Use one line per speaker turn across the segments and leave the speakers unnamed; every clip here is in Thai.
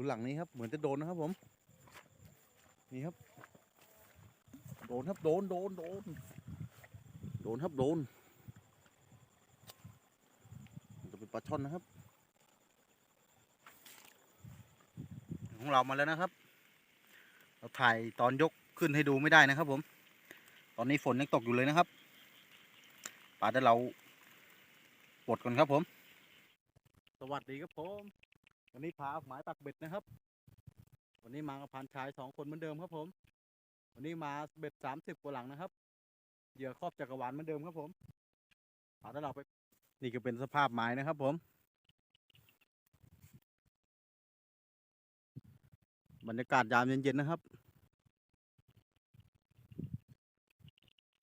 ดูหลังนี้ครับเหมือนจะโดนนะครับผม นี่ครับ โดนครับโดนโดนโดนโดนครับโดนจะเป็นปลาช่อนนะครับ ของเรามาแล้วนะครับ เราถ่ายตอนยกขึ้นให้ดูไม่ได้นะครับ ผม ตอนนี้ฝนยังตกอยู่เลยนะครับปลาเดี๋ยวเราปลดก่อนครับผม สวัสดีครับผม วันนี้พาหมายปักเบ็ดนะครับ วันนี้มากับพันชายสองคนเหมือนเดิมครับผม วันนี้มาเบ็ดสามสิบกว่าหลังนะครับ เหยื่อครอบจักรวาลเหมือนเดิมครับผมเอาถ้าเราไป นี่ก็เป็นสภาพไม้นะครับผม บรรยากาศยามเย็นๆนะครับ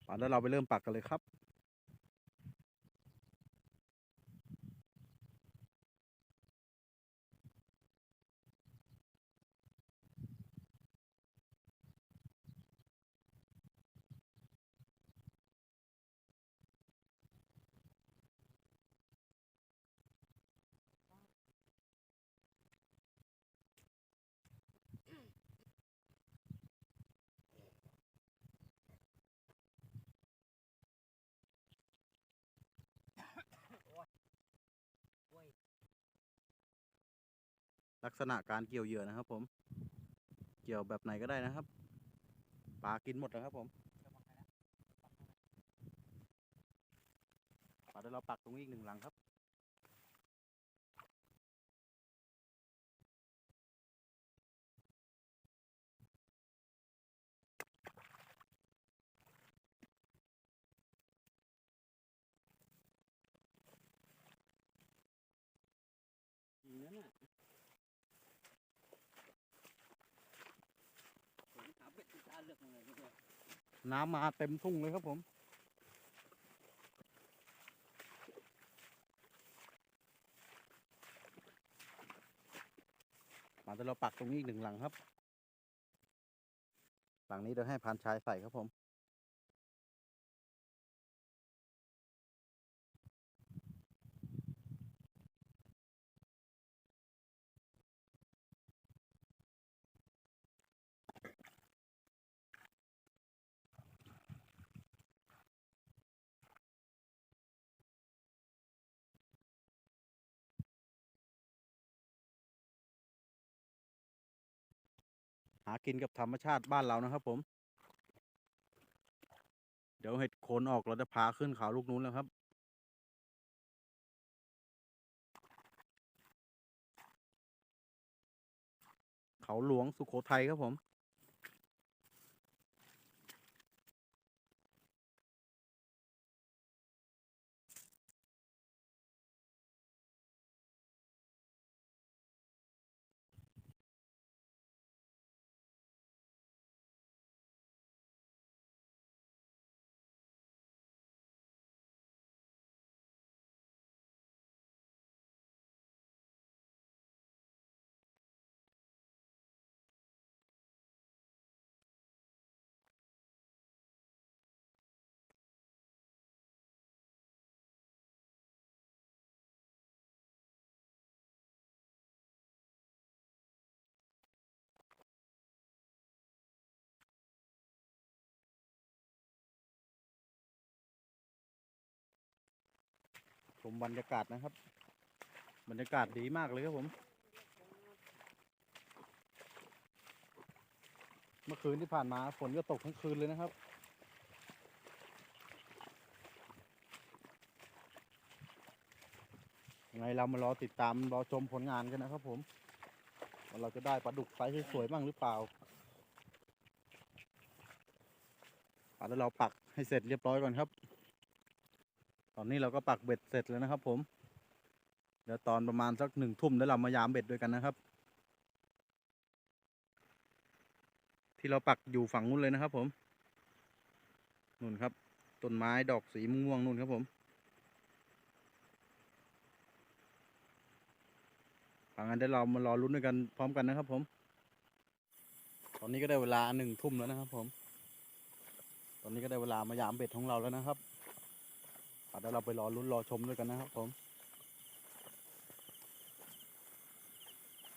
ป่าแล้วเราไปเริ่มปักกันเลยครับ ลักษณะการเกี่ยวเหยื่อนะครับ ผม เกี่ยวแบบไหนก็ได้นะครับปลากินหมดนะครับ ผมปลาเดี๋ยวเราปักตรงนี้อีกหนึ่งหลังครับ
อย่างนั้นน่ะผมถามเป็ดตาเลือกเลยเนี่ย
น้ำมาเต็มทุ่งเลยครับผม มาเดี๋ยวเราปักตรงนี้อีกหนึ่งหลังครับ หลังนี้เดี๋ยวให้พานชายใส่ครับผม หากินกับธรรมชาติบ้านเรานะครับ ผม เดี๋ยวเห็ดโคนออกเราจะพาขึ้นเขาลูกนู้นแล้วครับเขาหลวงสุโขทัยครับผม มบรรยากาศนะครับ บรรยากาศดีมากเลยครับผม เมื่อคืนที่ผ่านมาฝนก็ตกทั้งคืนเลยนะครับ ยังไงเรามารอติดตามรอชมผลงานกันนะครับผมว่าเราจะได้ปลาดุกไซส์สวยๆบ้างหรือเปล่าอะแล้วเราปักให้เสร็จเรียบร้อยก่อนครับ ตอนนี้เราก็ปักเบ็ดเสร็จแล้วนะครับ ผม เดี๋ยวตอนประมาณสักหนึ่งทุ่มเดี๋ยวเรามายามเบ็ดด้วยกันนะครับ ที่เราปักอยู่ฝั่งนู้นเลยนะครับ ผมนู่นครับต้นไม้ดอกสีม่วงนู่นครับผมฝังนั้นเดี๋ยวเรามารอลุ้นด้วยกันพร้อมกันนะครับ ผม ตอนนี้ก็ได้เวลาหนึ่งทุ่มแล้วนะครับ ผม ตอนนี้ก็ได้เวลามายามเบ็ดของเราแล้วนะครับ เดี๋ยวเราไปรอลุ้นรอชมด้วยกันนะครับผม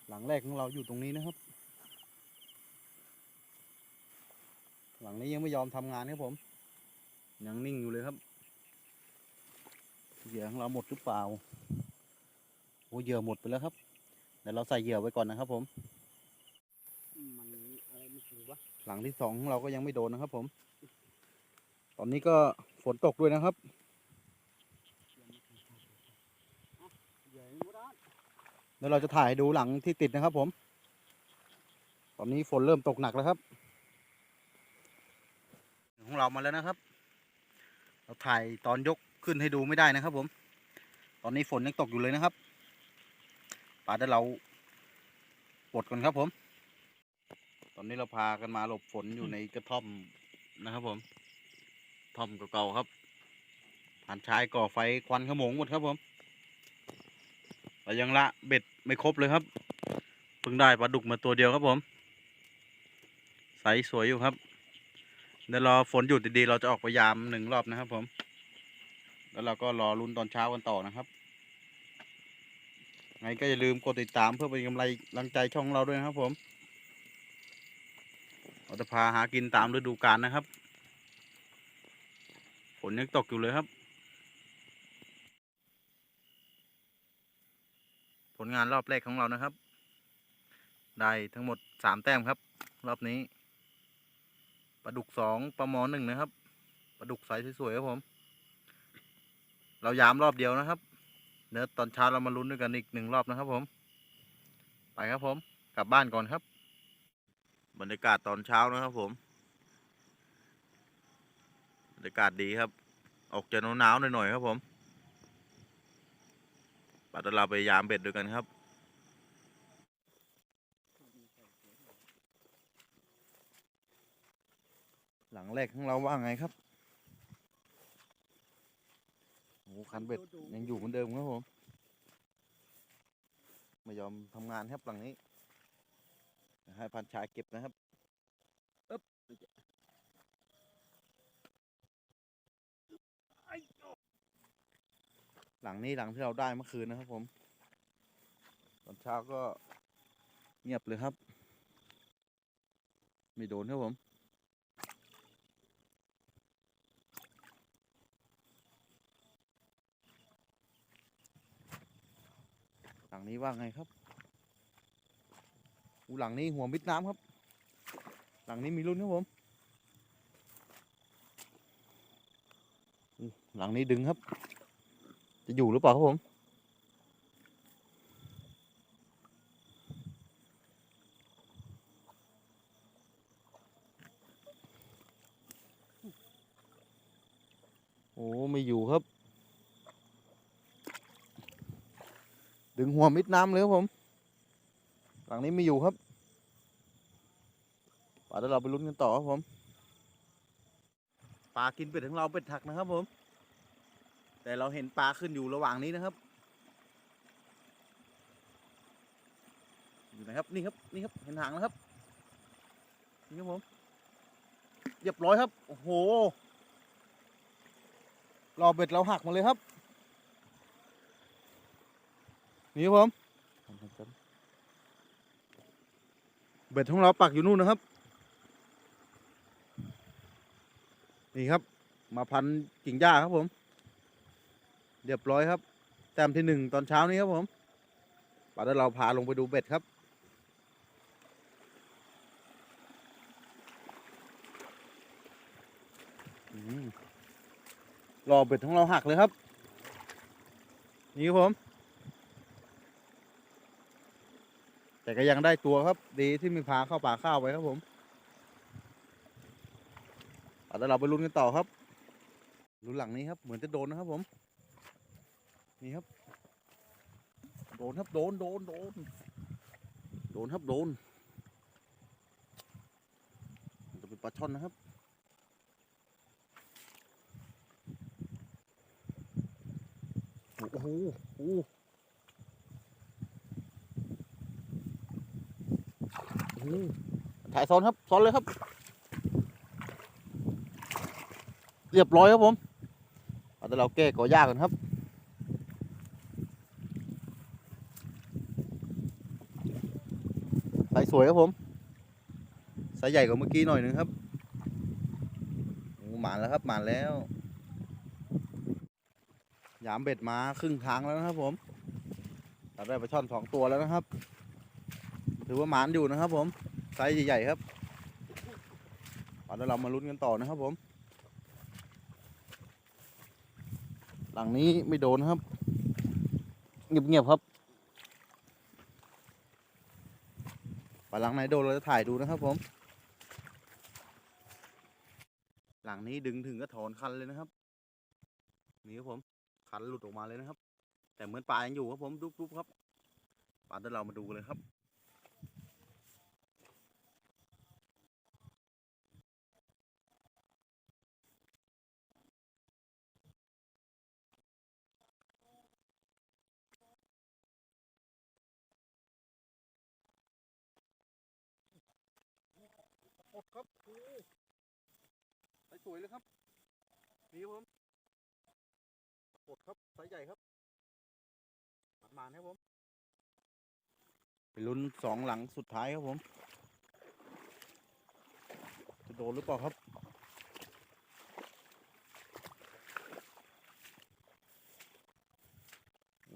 หลังแรกของเราอยู่ตรงนี้นะครับ หลังนี้ยังไม่ยอมทำงานครับผม ยังนิ่งอยู่เลยครับเหยื่อของเราหมดหรือเปล่าโอ้เหยื่อหมดไปแล้วครับเดี๋ยวเราใส่เหยื่อไว้ก่อนนะครับผม
มันอะไรไม่รู้วะ
หลังที่สองของเราก็ยังไม่โดนนะครับผม ตอนนี้ก็ฝนตกด้วยนะครับ
ใหญ่หมดอะ
เดี๋ยวเราจะถ่ายดูหลังที่ติดนะครับผม ตอนนี้ฝนเริ่มตกหนักแล้วครับ ของเรามาแล้วนะครับ เราถ่ายตอนยกขึ้นให้ดูไม่ได้นะครับผม ตอนนี้ฝนยังตกอยู่เลยนะครับป่าเดี๋ยวเราปลดก่อนครับผม ตอนนี้เราพากันมาหลบฝนอยู่ในกระท่อมนะครับผม ท่อมเก่าๆครับผ่านชายก่อไฟควันขโมงหมดครับผม เรายังละเบ็ดไม่ครบเลยครับ เพิ่งได้ปลาดุกมาตัวเดียวครับผมไซส์สวยอยู่ครับ เดี๋ยวรอฝนหยุดดีๆ เราจะออกไปยามหนึ่งรอบนะครับผม แล้วเราก็รอลุ้นตอนเช้ากันต่อนะครับ ไงก็อย่าลืมกดติดตามเพื่อเป็นกำลังใจช่องเราด้วยนะครับผมเราจะพาหากินตามฤดูกาลนะครับ ฝนยังตกอยู่เลยครับ ลงานรอบแรกของเรานะครับ ได้ทั้งหมดสามแต้มครับ รอบนี้ปลาดุกสองปลาหมอหนึ่งนะครับปลาดุกไซส์สวยๆครับผม เรายามรอบเดียวนะครับเดี๋ยวตอนเช้าเรามาลุ้นด้วยกันอีกหนึ่งรอบนะครับ ผม ไปครับผม กลับบ้านก่อนครับ บรรยากาศตอนเช้านะครับผมบรรยากาศดีครับ ออกจะหนาวๆหน่อยๆครับผม ปัดเราไปยามเบ็ดด้วยกันครับ หลังแรกของเราว่าไงครับโอ้คันเบ็ดยังอยู่เหมือนเดิมครับผมไม่ยอมทำงานครับหลังนี้ให้พันชายเก็บนะครับ หลังนี้หลังที่เราได้เมื่อคืนนะครับผมตอนเช้าก็เงียบเลยครับ ไม่โดนครับผมหลังนี้ว่าไงครับอูหลังนี้หัวมิดน้ำครับ หลังนี้มีรุ่นครับผมหลังนี้ดึงครับ จะอยู่หรือเปล่าครับผม โอ้ ไม่อยู่ครับ ดึงหัวมิดน้ำเลยครับผม หลังนี้ไม่อยู่ครับป่าเดี๋ยวเราไปลุ้นกันต่อครับผม ปลากินเป็ดของเราเป็ดถักนะครับผม แต่เราเห็นปลาขึ้นอยู่ระหว่างนี้นะครับ อยู่ไหนครับ นี่ครับ นี่ครับ เห็นหางแล้วครับ นี่ครับผมเรียบร้อยครับ โอ้โห รอเบ็ดเราหักมาเลยครับ นี่ครับผม เบ็ดของเราปักอยู่นู่นนะครับ นี่ครับ มาพันกิ่งหญ้าครับผม เรียบร้อยครับ แต้มที่หนึ่งตอนเช้านี้ครับผมป่าเดี๋ยวเราพาลงไปดูเบ็ดครับ รอเบ็ดของเราหักเลยครับ นี่ครับผม แต่ก็ยังได้ตัวครับ ดีที่มีพาเข้าป่าข้าวไปครับผมเอาแต่เราไปลุ้นกันต่อครับลุ้นหลังนี้ครับ เหมือนจะโดนนะครับผม นี่ครับ โดนครับโดนโดนโดนโดนครับโดนจะเป็นปลาช่อนนะครับโอ้โหโอ้โหอืมถ่ายซ้อนครับซ้อนเลยครับ เรียบร้อยครับผมเอาแต่เราแก้ก่อยากกันครับ สวยครับผมไซส์ใหญ่กว่าเมื่อกี้หน่อยนึงครับหมานแล้วครับหมานแล้วยามเบ็ดมาครึ่งทางแล้วนะครับผมเราได้ปลาช่อนสองตัวแล้วนะครับ ถือว่าหมานอยู่นะครับ ผมไซส์ใหญ่ๆครับเอาเดี๋ยวเรามาลุ้นกันต่อนะครับผม หลังนี้ไม่โดนครับ เงียบๆครับ ปหลังไหนโดนเราจะถ่ายดูนะครับผม หลังนี้ดึงถึงก็ถอนคันเลยนะครับ นี่ครับผมคันหลุดออกมาเลยนะครับ แต่เหมือนปลายังอยู่ครับผมดุ๊บๆครับปลาเดี๋ยวเรามาดูเลยครับ วยเลยครับนี่ครับผมหมดครับไซส์ใหญ่ครับปัดมานครับผม ไปลุ้นสองหลังสุดท้ายครับผม จะโดนหรือเปล่าครับ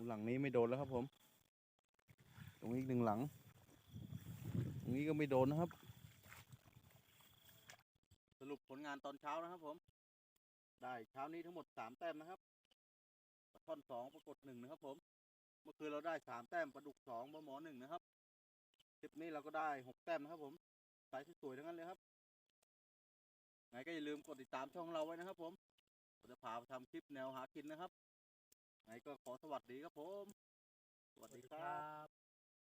หลังนี้ไม่โดนแล้วครับผม ตรงนี้อีกหนึ่งหลัง ตรงนี้ก็ไม่โดนนะครับ รุปผลงานตอนเช้านะครับผม ได้เช้านี้ทั้งหมดสามแต้มนะครับปลาช่อนสองปรากฏหนึ่งนะครับ ผม เมื่อคืนเราได้สามแต้มปลาดุกสองปลาหมอหนึ่งนะครับคลิปนี้เราก็ได้หกแต้มนะครับ ผมสายสวยๆทั้งนั้นเลยครับไงก็อย่าลืมกดติดตามช่องเราไว้นะครับ ผมจะพาไปทำคลิปแนวหากินนะครับไงก็ขอสวัสดีครับผม สวัสดีครับ